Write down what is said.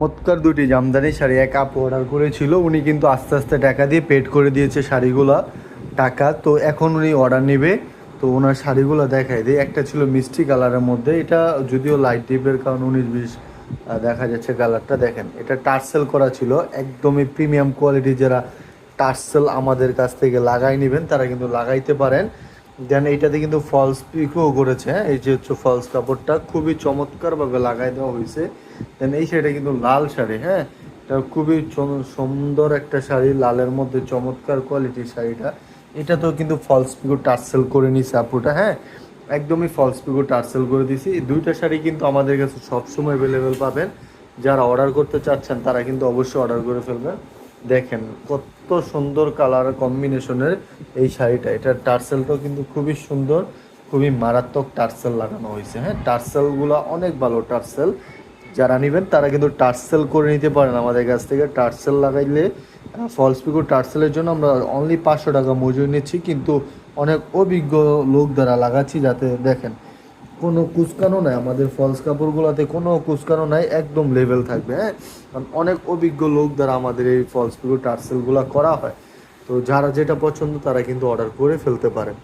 চমৎকার দুটি জামদানি শাড়ি, এক আপ অর্ডার করেছিল, উনি কিন্তু আস্তে আস্তে টাকা দিয়ে পেড করে দিয়েছে শাড়িগুলা, টাকা। তো এখন উনি অর্ডার নেবে। তো ওনার শাড়িগুলো দেখাই দিই। একটা ছিল মিষ্টি কালারের মধ্যে, এটা যদিও লাইট ডিপের কারণ উনিশ বিশ দেখা যাচ্ছে কালারটা দেখেন। এটা টার্সেল করা ছিল। একদমই প্রিমিয়াম কোয়ালিটি যারা টার্সেল আমাদের কাছ থেকে লাগাই নেবেন, তারা কিন্তু লাগাইতে পারেন। দেন এইটাতে কিন্তু ফলস পিকও করেছে হ্যাঁ? এই যে হচ্ছে ফলস কাপড়টা খুবই চমৎকারভাবে লাগাই দেওয়া হয়েছে। দেন এই শাড়িটা কিন্তু লাল শাড়ি হ্যাঁ? এটা খুবই সুন্দর একটা শাড়ি, লালের মধ্যে চমৎকার কোয়ালিটির শাড়িটা। এটা তো কিন্তু ফলস পিকো টার্সেল করে নিছে আপুটা হ্যাঁ? একদমই ফলস পিকো টার্সেল করে দিছি দুইটা শাড়ি কিন্তু আমাদের কাছে সবসময় অ্যাভেলেবেল পাবেন। যারা অর্ডার করতে চাচ্ছেন, তারা কিন্তু অবশ্যই অর্ডার করে ফেলবেন। দেখেন, কত সুন্দর কালার কম্বিনেশনের এই শাড়িটা। এটার টার্সেলটাও কিন্তু খুবই সুন্দর, খুবই মারাত্মক টার্সেল লাগানো হয়েছে। হ্যাঁ টার্সেলগুলো অনেক ভালো টার্সেল। যারা নেবেন, তারা কিন্তু টার্সেল করে নিতে পারেন আমাদের কাছ থেকে। টার্সেল লাগাইলে ফলস পিকো টার্সেলের জন্য আমরা অনলি পাঁচশো টাকা মজুরি নিচ্ছি, কিন্তু অনেক অভিজ্ঞ লোক দ্বারা লাগাচ্ছি যাতে দেখেন কোনো কুচকানো নাই, আমাদের ফলস কাপড়গুলোতে কোনো কুচকানো নাই, একদম লেভেল থাকবে হ্যাঁ? কারণ অনেক অভিজ্ঞ লোক দ্বারা আমাদের এই ফলস পিকো টার্সেলগুলো করা হয়। তো যারা যেটা পছন্দ তারা কিন্তু অর্ডার করে ফেলতে পারেন।